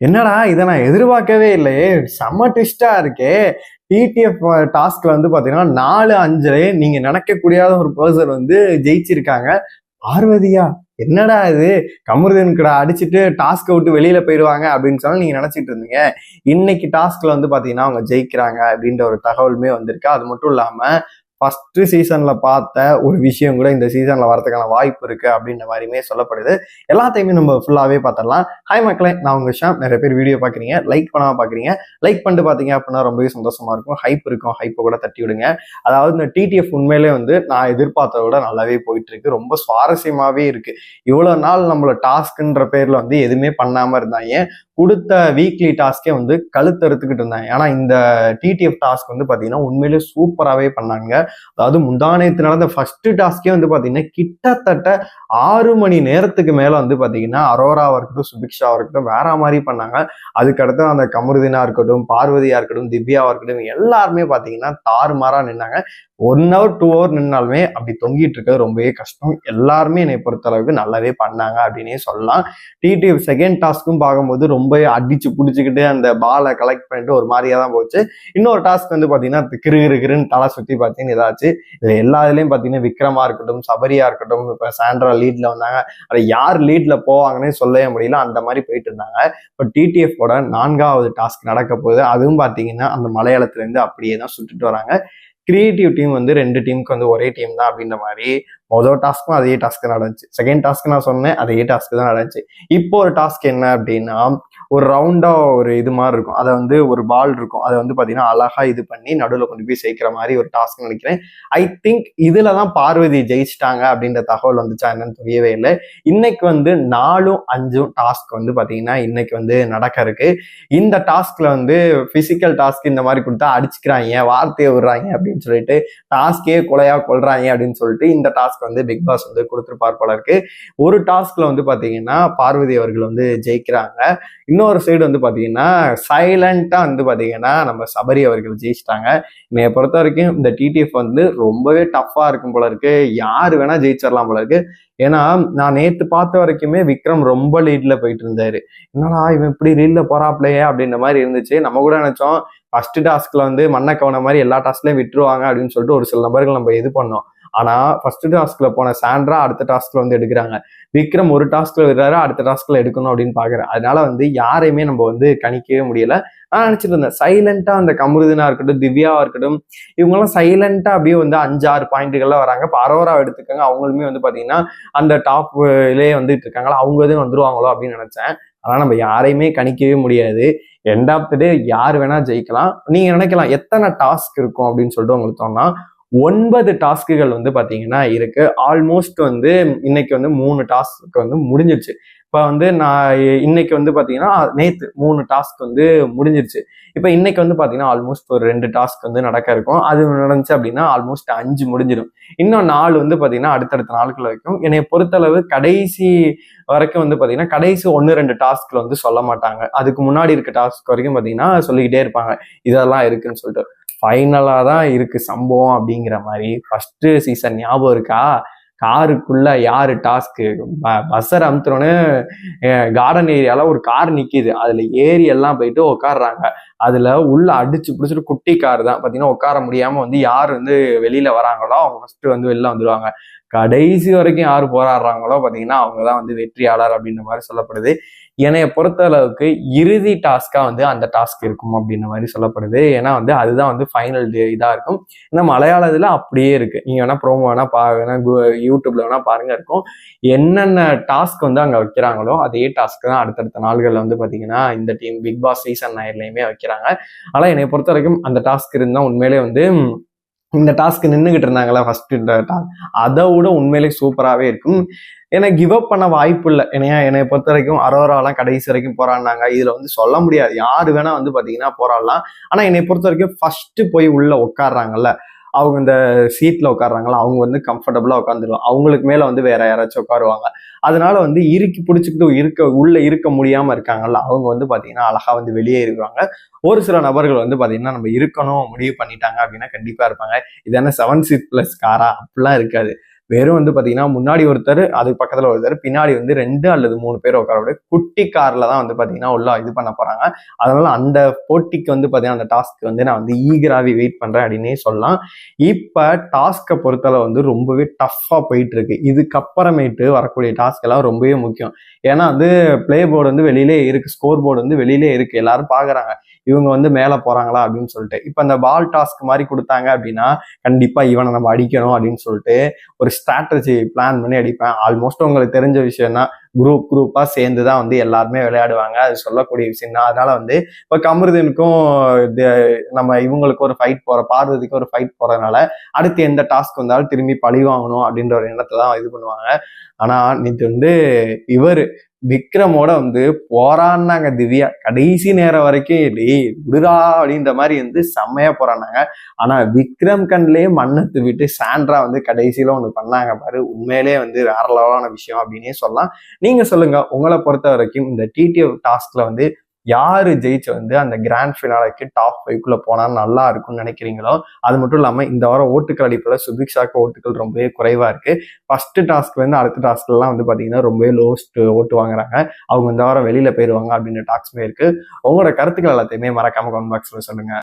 என்னடா இதை நான் எதிர்பார்க்கவே இல்லையே? செம்ம ட்விஸ்டா இருக்கே. டிடிஎஃப் டாஸ்க்ல வந்து பாத்தீங்கன்னா நாலு அஞ்சுல நீங்க நினைக்கக்கூடிய ஒரு பர்சன் வந்து ஜெயிச்சிருக்காங்க. பார்வதியா என்னடா இது? கமருதனுக்குடா அடிச்சுட்டு டாஸ்க்கை விட்டு வெளியில போயிடுவாங்க அப்படின்னு சொன்னால் நீங்க நினைச்சிட்டு இருந்தீங்க. இன்னைக்கு டாஸ்க்ல வந்து பாத்தீங்கன்னா அவங்க ஜெயிக்கிறாங்க அப்படின்ற ஒரு தகவலுமே வந்திருக்கு. அது மட்டும் இல்லாம ஃபர்ஸ்ட் சீசன்ல பார்த்த ஒரு விஷயம் கூட இந்த சீசன்ல வரதுக்கான வாய்ப்பு இருக்கு அப்படின்ற மாதிரியுமே சொல்லப்படுது. எல்லாத்தையுமே நம்ம ஃபுல்லாவே பார்த்துடலாம். ஹாய் மக்களே நான் உங்க ஷாம். நிறைய பேர் வீடியோ பாக்குறீங்க லைக் பண்ணாம பாக்குறீங்க லைக் பண்ணிட்டு பாத்தீங்க அப்படின்னா ரொம்பவே சந்தோஷமா இருக்கும். ஹைப் இருக்கும். ஹைப்பை கூட தட்டி விடுங்க. அதாவது இந்த டிடிஎஃப் உண்மையிலே வந்து நான் எதிர்பார்த்தத விட நல்லாவே போயிட்டு இருக்கு. ரொம்ப சுவாரஸ்யமாவே இருக்கு. இவ்வளவு நாள் நம்மள டாஸ்க்ன்ற பேர்ல வந்து எதுவுமே பண்ணாம இருந்தாங்க. கொடுத்த வீக்லி டாஸ்கே வந்து கழுத்தறுத்துக்கிட்டு இருந்தாங்க. ஏன்னா இந்த டிடிஎஃப் டாஸ்க் வந்து பார்த்தீங்கன்னா உண்மையிலேயே சூப்பராகவே பண்ணாங்க. அதாவது முந்தானயத்து நடந்த ஃபர்ஸ்ட் டாஸ்கே வந்து பார்த்தீங்கன்னா கிட்டத்தட்ட ஆறு மணி நேரத்துக்கு மேலே வந்து பார்த்தீங்கன்னா அரோராவாக இருக்கட்டும் சுபிக்ஷாவாக இருக்கட்டும் வேற மாதிரி பண்ணாங்க. அதுக்கடுத்து அந்த கமருதினா இருக்கட்டும் பார்வதியாக இருக்கட்டும் திவ்யாவாக இருக்கட்டும் எல்லாருமே பார்த்தீங்கன்னா தாறுமாறாக நின்னாங்க. ஒன் ஹவர் டூ ஹவர் நின்னாலுமே அப்படி தொங்கிட்டு இருக்கிறது ரொம்பவே கஷ்டம். எல்லாருமே என்னை பொறுத்த அளவுக்கு நல்லாவே பண்ணாங்க அப்படின்னே சொல்லலாம். டிடிஎஃப் செகண்ட் டாஸ்க்கும் பார்க்கும்போது ரொம்ப அடிச்சு பிடிச்சிக்கிட்டு அந்த பாலை கலெக்ட் பண்ணிட்டு ஒரு மாதிரியா தான் போச்சு. இன்னொரு டாஸ்க் வந்து பாத்தீங்கன்னா கிரு கிரு கிருன்னு தலை சுத்தி பார்த்தீங்கன்னு ஏதாச்சும் இதுல எல்லா இதுலயும் பாத்தீங்கன்னா விக்ரமா இருக்கட்டும் சபரியா இருக்கட்டும் இப்ப சாண்ட்ரா லீட்ல வந்தாங்க. அதை யார் லீட்ல போவாங்கன்னே சொல்லவே முடியல. அந்த மாதிரி போயிட்டு இருந்தாங்க. இப்போ டிடிஎஃப்போட நான்காவது டாஸ்க் நடக்க போகுது. அதுவும் பாத்தீங்கன்னா அந்த மலையாளத்துல இருந்து அப்படியே தான் சுட்டுட்டு வராங்க. கிரியேட்டிவ் டீம் வந்து ரெண்டு டீமுக்கு வந்து ஒரே டீம் தான் அப்படின்ற மாதிரி மொதல் டாஸ்க்கும் அதே டாஸ்க் நடந்துச்சு. செகண்ட் டாஸ்க் நான் சொன்னேன் அதே டாஸ்க் தான் நடந்துச்சு. இப்போ ஒரு டாஸ்க் என்ன அப்படின்னா ஒரு ரவுண்டாக ஒரு இது மாதிரி இருக்கும். அதை வந்து ஒரு பால் இருக்கும். அதை வந்து பார்த்தீங்கன்னா அழகாக இது பண்ணி நடுவில் கொண்டு போய் சேர்க்கிற மாதிரி ஒரு டாஸ்க் நினைக்கிறேன். ஐ திங்க் இதில் தான் பார்வதி ஜெயிச்சிட்டாங்க அப்படின்ற தகவல் வந்துச்சா என்னன்னு தெரியவே இல்லை. இன்னைக்கு வந்து நாலும் அஞ்சும் டாஸ்க் வந்து பார்த்தீங்கன்னா இன்னைக்கு வந்து நடக்க இருக்கு. இந்த டாஸ்க்ல வந்து ஃபிசிக்கல் டாஸ்க் இந்த மாதிரி கொடுத்தா அடிச்சுக்கிறாங்க வார்த்தையை விடுறாங்க அப்படின்னு சொல்லிட்டு டாஸ்கே கொலையாக கொள்றாங்க அப்படின்னு சொல்லிட்டு இந்த டாஸ்க் வந்து பிக் பாஸ் வந்து கொடுத்துருப்பார் போல இருக்கு ஒரு டாஸ்க்ல வந்து பாத்தீங்கன்னா பார்வதி அவர்கள் வந்து ஜெயிக்கிறாங்க. இன்னொரு சைடு வந்து பாத்தீங்கன்னா சைலண்டா வந்து பாத்தீங்கன்னா நம்ம சபரி அவர்கள் ஜெயிச்சிட்டாங்க. என்னைய பொறுத்த வரைக்கும் இந்த டிடிஎஃப் வந்து ரொம்பவே டஃப்பா இருக்கும் போல இருக்கு. யாரு வேணா ஜெயிச்சிடலாம் போல இருக்கு. ஏன்னா நான் நேத்து பார்த்த வரைக்குமே விக்ரம் ரொம்ப லீட்ல போயிட்டு இருந்தாரு. என்னடா இவன் இப்படி லீட்ல போறாப்லையே அப்படின்ற மாதிரி இருந்துச்சு. நம்ம கூட நினைச்சோம் ஃபர்ஸ்ட் டாஸ்க்ல வந்து மண்ணை கவன மாதிரி எல்லா டாஸ்க்லயும் விட்டுருவாங்க அப்படின்னு சொல்லிட்டு ஒரு சில நபர்கள் நம்ம இது பண்ணோம். ஆனால் ஃபர்ஸ்ட் டாஸ்க்கில் போன சாண்ட்ரா அடுத்த டாஸ்க்கில் வந்து எடுக்கிறாங்க. விக்ரம் ஒரு டாஸ்க்கில் விடுறாரு அடுத்த டாஸ்க்கில் எடுக்கணும் அப்படின்னு பார்க்குறேன் அதனால வந்து யாரையுமே நம்ம வந்து கணிக்கவே முடியல. நான் நினச்சிட்டு இருந்தேன் சைலண்ட்டாக அந்த கமருதினா இருக்கட்டும் திவ்யாவாக இருக்கட்டும் இவங்கெல்லாம் சைலண்ட்டாக அப்படியே வந்து அஞ்சு ஆறு பாயிண்ட்டுகள்லாம் வராங்க. இப்போ அரோரா எடுத்துக்காங்க அவங்களுமே வந்து பார்த்தீங்கன்னா அந்த டாப்லேயே வந்துட்டு இருக்காங்களா அவங்க எதுவும் வந்துருவாங்களோ அப்படின்னு நினச்சேன். ஆனால் நம்ம யாரையுமே கணிக்கவே முடியாது. எண்ட் ஆஃப் த டே யார் வேணா ஜெயிக்கலாம். நீங்க நினைக்கலாம் எத்தனை டாஸ்க் இருக்கும் அப்படின்னு சொல்லிட்டு உங்களுக்கு தோணா ஒன்பது டாஸ்க்குகள் வந்து பார்த்தீங்கன்னா இருக்கு. ஆல்மோஸ்ட் வந்து இன்னைக்கு வந்து மூணு டாஸ்க் வந்து முடிஞ்சிருச்சு. இப்போ வந்து நான் இன்னைக்கு வந்து பார்த்தீங்கன்னா நேற்று மூணு டாஸ்க் வந்து முடிஞ்சிருச்சு. இப்போ இன்னைக்கு வந்து பார்த்தீங்கன்னா ஆல்மோஸ்ட் ஒரு ரெண்டு டாஸ்க் வந்து நடக்க இருக்கும். அது நடந்துச்சு அப்படின்னா ஆல்மோஸ்ட் அஞ்சு முடிஞ்சிடும் இன்னும் நாலு வந்து பார்த்தீங்கன்னா அடுத்தடுத்த நாட்கள் வரைக்கும் என்னை பொறுத்தளவு கடைசி வரைக்கும் வந்து பார்த்தீங்கன்னா கடைசி ஒன்று ரெண்டு டாஸ்க்கில் வந்து சொல்ல மாட்டாங்க. அதுக்கு முன்னாடி இருக்க டாஸ்க் வரைக்கும் பார்த்தீங்கன்னா சொல்லிக்கிட்டே இருப்பாங்க. இதெல்லாம் இருக்குன்னு சொல்லிட்டு. ஃபைனலாக தான் இருக்கு சம்பவம் அப்படிங்கிற மாதிரி ஃபஸ்ட்டு சீசன் ஞாபகம் இருக்கா? காருக்குள்ள யாரு டாஸ்க்கு பஸ்ஸர் அமுத்துறோன்னு கார்டன் ஏரியால ஒரு கார் நிக்குது. அதுல ஏறி எல்லாம் போயிட்டு உட்காடுறாங்க அதுல உள்ள அடிச்சு பிடிச்சிட்டு குட்டி கார் தான். பாத்தீங்கன்னா உட்கார முடியாம வந்து யார் வந்து வெளியில வராங்களோ அவங்க ஃபர்ஸ்ட் வந்து வெளில வந்துருவாங்க. கடைசி வரைக்கும் யார் போராடுறாங்களோ பாத்தீங்கன்னா அவங்க தான் வந்து வெற்றியாளர் அப்படின்ற மாதிரி சொல்லப்படுது. என்னைய பொறுத்த அளவுக்கு இறுதி டாஸ்கா வந்து அந்த டாஸ்க் இருக்கும் அப்படின்ற மாதிரி சொல்லப்படுது. ஏன்னா வந்து அதுதான் வந்து ஃபைனல் இதாக இருக்கும். ஏன்னா மலையாளத்தில் அப்படியே இருக்கு. நீங்க வேணா ப்ரோமோ வேணா பா கு யூடியூப்ல வேணா பாருங்க இருக்கும். என்னென்ன டாஸ்க் வந்து அங்கே வைக்கிறாங்களோ அதே டாஸ்க் தான் அடுத்தடுத்த நாள்களில் வந்து பாத்தீங்கன்னா இந்த டீம் பிக் பாஸ் சீசன் நைன்லயுமே வைக்கிறாங்க. ஆனா என்னை பொறுத்த வரைக்கும் அந்த டாஸ்க் இருந்தால் உண்மையிலே வந்து இந்த டாஸ்க் நின்றுகிட்டு இருந்தாங்களா ஃபர்ஸ்ட் இந்த டாஸ்க் அதை விட உண்மையிலே சூப்பராகவே இருக்கும். ஏன்னா கிவ் அப் பண்ண வாய்ப்பு இல்லை. ஏன்னா என்னை பொறுத்த வரைக்கும் அரோராலாம் கடைசி வரைக்கும் போராடினாங்க. இதுல வந்து சொல்ல முடியாது. யாரு வேணா வந்து பாத்தீங்கன்னா போராடலாம். ஆனா என்னை பொறுத்த வரைக்கும் ஃபஸ்ட்டு போய் உள்ள உட்காடுறாங்கல்ல அவங்க இந்த சீட்டில் உட்காடுறாங்களா அவங்க வந்து கம்ஃபர்டபுளாக உட்காந்துருவாங்க அவங்களுக்கு மேலே வந்து வேற யாராச்சும் உட்காருவாங்க. அதனால வந்து இறுக்கி பிடிச்சிக்கிட்டு இருக்க உள்ளே இருக்க முடியாமல் இருக்காங்கல்ல அவங்க வந்து பார்த்தீங்கன்னா அழகாக வந்து வெளியே இருக்காங்க. ஒரு சில நபர்கள் வந்து பார்த்தீங்கன்னா நம்ம இருக்கணும் முடிவு பண்ணிட்டாங்க அப்படின்னா கண்டிப்பாக இருப்பாங்க. இது என்ன செவன் சீட் ப்ளஸ் காரா அப்படிலாம் இருக்காது. வெறும் வந்து பார்த்தீங்கன்னா முன்னாடி ஒருத்தர் அதுக்கு பக்கத்தில் ஒருத்தர் பின்னாடி வந்து ரெண்டு அல்லது மூணு பேர் உட்கார குட்டி காரில் தான் வந்து பார்த்தீங்கன்னா உள்ள இது பண்ண போகிறாங்க அதனால அந்த போட்டிக்கு வந்து பார்த்தீங்கன்னா அந்த டாஸ்க் வந்து நான் வந்து ஈகராகவே வெயிட் பண்ணுறேன் அப்படின்னே சொல்லலாம். இப்போ டாஸ்க்கை பொறுத்தளவு வந்து ரொம்பவே டஃப்பாக போயிட்டு இருக்கு இதுக்கப்புறமேட்டு வரக்கூடிய டாஸ்க் எல்லாம் ரொம்பவே முக்கியம். ஏன்னா வந்து பிளே போர்டு வந்து வெளியிலே இருக்கு ஸ்கோர் போர்டு வந்து வெளியிலே இருக்கு. எல்லாரும் பார்க்குறாங்க இவங்க வந்து மேலே போறாங்களா அப்படின்னு சொல்லிட்டு. இப்போ அந்த பால் டாஸ்க் மாதிரி கொடுத்தாங்க அப்படின்னா கண்டிப்பாக இவனை நம்ம அடிக்கணும் அப்படின்னு சொல்லிட்டு ஒரு ஸ்ட்ராட்டஜி பிளான் பண்ணி அடிப்பேன். ஆல்மோஸ்ட் உங்களுக்கு தெரிஞ்ச விஷயம்னா குரூப் குரூப்பாக சேர்ந்து தான் வந்து எல்லாருமே விளையாடுவாங்க. அது சொல்லக்கூடிய விஷயம் தான். அதனால வந்து இப்போ கமருதனுக்கும் இது- நம்ம இவங்களுக்கு ஒரு ஃபைட் போகிற பார்வதிக்கு ஒரு ஃபைட் போகிறதுனால அடுத்து எந்த டாஸ்க் வந்தாலும் திரும்பி பழி வாங்கணும் அப்படின்ற ஒரு எண்ணத்தை தான் இது பண்ணுவாங்க. ஆனால் நேற்று வந்து இவர் விக்ரமோட வந்து போராடினாங்க திவ்யா. கடைசி நேரம் வரைக்கும் டேய் விடுடா அப்படின்ற மாதிரி வந்து செம்மையா போராடினாங்க. ஆனா விக்ரம் கண்லயே மண்ணத்து விட்டு சாண்ட்ரா வந்து கடைசியில ஒண்ணு பண்ணாங்க பாரு. உண்மையிலே வந்து வேற லெவலான விஷயம் அப்படின்னே சொல்லலாம். நீங்க சொல்லுங்க உங்களை பொறுத்த வரைக்கும் இந்த டிடிஎஃப் டாஸ்க்ல வந்து யாரு ஜெயிச்சு வந்து அந்த கிராண்ட் ஃபினாலைக்கு டாப் ஃபைவ்க்குள்ள போனா நல்லா இருக்கும்னு நினைக்கிறீங்களோ அது மட்டும் இல்லாம இந்த வாரம் ஓட்டுக்கள் அடிப்பில் சுபிக்ஷாக்கு ஓட்டுகள் ரொம்பவே குறைவா இருக்கு. ஃபர்ஸ்ட் டாஸ்க்ல இருந்து அடுத்த டாஸ்க்ல எல்லாம் வந்து பாத்தீங்கன்னா ரொம்பவே லோஸ்ட் ஓட்டு வாங்குறாங்க. அவங்க இந்த வாரம் வெளியில போயிருவாங்க அப்படின்ற டாக்ஸ்மே இருக்கு. உங்களோட கருத்துக்கள் எல்லாத்தையுமே மறக்காம கமெண்ட் பாக்ஸ்ல சொல்லுங்க.